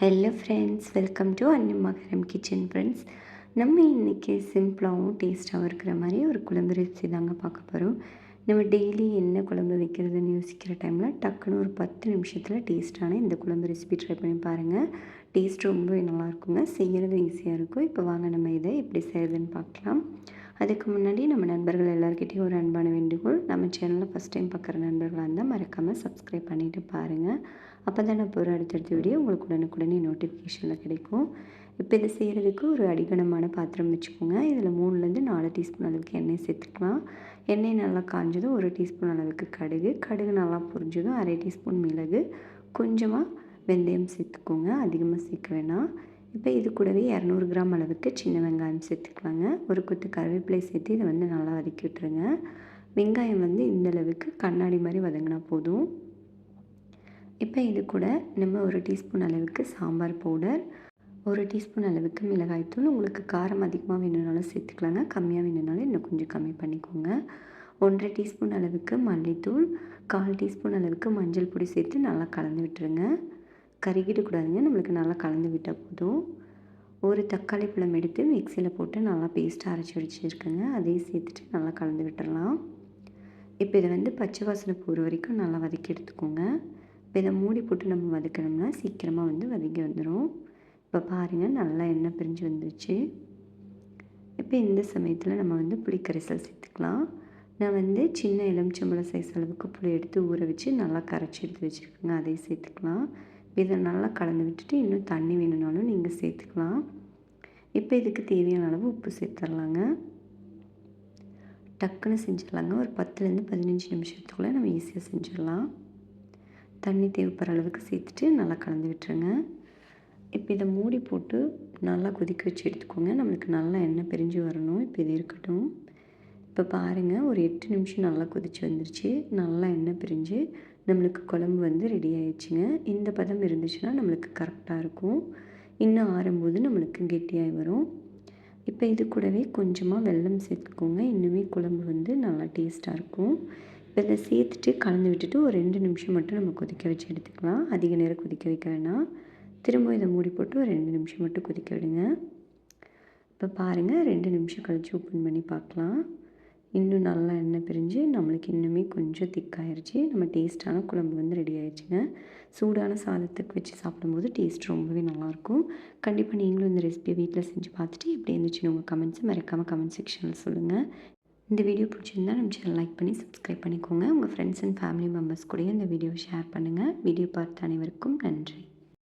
Hello friends welcome to Annamagaram kitchen friends நம்ம இன்றைக்கி சிம்பிளாகவும் டேஸ்ட்டாகவும் இருக்கிற மாதிரி ஒரு குழம்பு ரெசிபி தாங்க பார்க்க போகிறோம் நம்ம டெய்லி என்ன குழம்பு வைக்கிறதுன்னு யோசிக்கிற டைமில் டக்குன்னு ஒரு பத்து நிமிஷத்தில் டேஸ்ட்டான இந்த குழம்பு ரெசிபி ட்ரை பண்ணி பாருங்கள் டேஸ்ட் ரொம்ப நல்லாயிருக்குங்க செய்கிறது ஈஸியாக இருக்கும். இப்போ வாங்க நம்ம இதை எப்படி செய்கிறதுன்னு பார்க்கலாம். அதுக்கு முன்னாடி நம்ம நண்பர்கள் எல்லாருக்கிட்டையும் ஒரு அன்பான வேண்டுகோள். நம்ம சேனலில் ஃபஸ்ட் டைம் பார்க்குற நண்பர்களாக இருந்தால் மறக்காமல் சப்ஸ்கிரைப் பண்ணிவிட்டு பாருங்கள் அப்போ தான் நான் போகிற அடுத்தடுத்த வீடியோ உங்களுக்கு உடனுக்குடனே நோட்டிஃபிகேஷனில் கிடைக்கும். இப்போ இதை செய்கிறதுக்கு ஒரு அடிகனமான பாத்திரம் வச்சுக்கோங்க. இதில் மூணுலேருந்து நாலு டீஸ்பூன் அளவுக்கு எண்ணெய் சேர்த்துக்கலாம். எண்ணெய் நல்லா காஞ்சதும் ஒரு டீஸ்பூன் அளவுக்கு கடுகு. கடுகு நல்லா புரிஞ்சதும் அரை டீஸ்பூன் மிளகு. கொஞ்சமாக வெந்தயம் சேர்த்துக்கோங்க. அதிகமாக சேர்க்க வேணாம். இப்போ இது கூடவே இரநூறு கிராம் அளவுக்கு சின்ன வெங்காயம் சேர்த்துக்கலாங்க ஒரு கொத்து கருவேப்பிலை சேர்த்து இதை வந்து நல்லா வதக்கி விட்டுருங்க. வெங்காயம் வந்து இந்த அளவுக்கு கண்ணாடி மாதிரி வதங்கினா போதும். இப்போ இது கூட நம்ம ஒரு டீஸ்பூன் அளவுக்கு சாம்பார் பவுடர் ஒரு டீஸ்பூன் அளவுக்கு மிளகாய்த்தூள் உங்களுக்கு காரம் அதிகமாக வேணும்னாலும் சேர்த்துக்கலாங்க. கம்மியாக வேணும்னாலும் இன்னும் கொஞ்சம் கம்மி பண்ணிக்கோங்க. ஒன்றரை டீஸ்பூன் அளவுக்கு மல்லித்தூள் கால் டீஸ்பூன் அளவுக்கு மஞ்சள் பொடி சேர்த்து நல்லா கலந்து விட்டுருங்க. கருகிடக்கூடாதுங்க நம்மளுக்கு நல்லா கலந்து விட்டால் போதும். ஒரு தக்காளி பழம் எடுத்து மிக்சியில் போட்டு நல்லா பேஸ்ட்டாக அரைச்சி வச்சுருக்கேங்க. அதையும் சேர்த்துட்டு நல்லா கலந்து விட்டுறலாம். இப்போ இதை வந்து பச்சை வாசனை போகிற வரைக்கும் நல்லா வதக்கி எடுத்துக்கோங்க. இப்போ இதை மூடி போட்டு நம்ம வதக்கணும்னா சீக்கிரமாக வந்து வதக்கி வந்துடும் இப்போ பாருங்கள் நல்லா எண்ணெய் பிரிஞ்சு வந்துருச்சு. இப்போ இந்த சமயத்தில் நம்ம வந்து புளிக்கரைசல் சேர்த்துக்கலாம். நான் வந்து சின்ன எலுமிச்சம்பழம் சைஸ் அளவுக்கு புளி எடுத்து ஊற வச்சு நல்லா கரைச்சி எடுத்து வச்சுருக்கேங்க. அதையும் சேர்த்துக்கலாம். இதை நல்லா கலந்து விட்டுட்டு இன்னும் தண்ணி வேணும்னாலும் நீங்கள் சேர்த்துக்கலாம். இப்போ இதுக்கு தேவையான அளவு உப்பு சேர்த்துடலாங்க. டக்குன்னு செஞ்சிடலாங்க. ஒரு பத்துலேருந்து பதினஞ்சு நிமிஷத்துக்குள்ளே நம்ம ஈஸியாக செஞ்சிடலாம். தண்ணி தேவைப்படுற அளவுக்கு சேர்த்துட்டு நல்லா கலந்து விட்டுருங்க. இப்போ இதை மூடி போட்டு நல்லா கொதிக்க வச்சு எடுத்துக்கோங்க. நம்மளுக்கு நல்லா எண்ணெய் பிரிஞ்சு வரணும். இப்போ இது இருக்கட்டும். இப்போ பாருங்கள் ஒரு எட்டு நிமிஷம் நல்லா கொதிச்சு வந்துருச்சு. நல்லா எண்ணெய் பிரிஞ்சு நம்மளுக்கு குழம்பு வந்து ரெடி ஆயிடுச்சுங்க. இந்த பதம் இருந்துச்சுன்னா நம்மளுக்கு கரெக்டாக இருக்கும். இன்னும் ஆறும்போது நம்மளுக்கு கெட்டியாகி வரும். இப்போ இது கூடவே கொஞ்சமாக வெல்லம் சேர்த்துக்கோங்க. இன்னுமே குழம்பு வந்து நல்லா டேஸ்ட்டாக இருக்கும். இப்போ இதை சேர்த்துட்டு கலந்து விட்டுட்டு ஒரு ரெண்டு நிமிஷம் மட்டும் நம்ம கொதிக்க வச்சு எடுத்துக்கலாம். அதிக நேரம் கொதிக்க வைக்க வேணாம். திரும்ப இதை மூடி போட்டு ஒரு ரெண்டு நிமிஷம் மட்டும் கொதிக்க விடுங்க. இப்போ பாருங்கள் ரெண்டு நிமிஷம் கழித்து ஓப்பன் பண்ணி பார்க்கலாம். இன்னும் நல்லா எண்ணெய் பிரிஞ்சு நம்மளுக்கு இன்னுமே கொஞ்சம் திக்காயிருச்சு. நம்ம டேஸ்ட்டான குழம்பு வந்து ரெடி ஆயிடுச்சுங்க சூடான சாதத்துக்கு வச்சு சாப்பிடும்போது டேஸ்ட் ரொம்பவே நல்லாயிருக்கும். கண்டிப்பாக நீங்களும் இந்த ரெசிபியை வீட்டில் செஞ்சு பார்த்துட்டு எப்படி இருந்துச்சுன்னு உங்கள் கமெண்ட்ஸை மறக்காமல் கமெண்ட் செக்ஷனில் சொல்லுங்கள் இந்த வீடியோ பிடிச்சிருந்தா நம்ம சேனல் லைக் பண்ணி சப்ஸ்கிரைப் பண்ணிக்கோங்க. உங்கள் ஃப்ரெண்ட்ஸ் அண்ட் ஃபேமிலி மெம்பர்ஸ் கூடயும் இந்த வீடியோவை ஷேர் பண்ணுங்கள் வீடியோ பார்த்த அனைவருக்கும் நன்றி.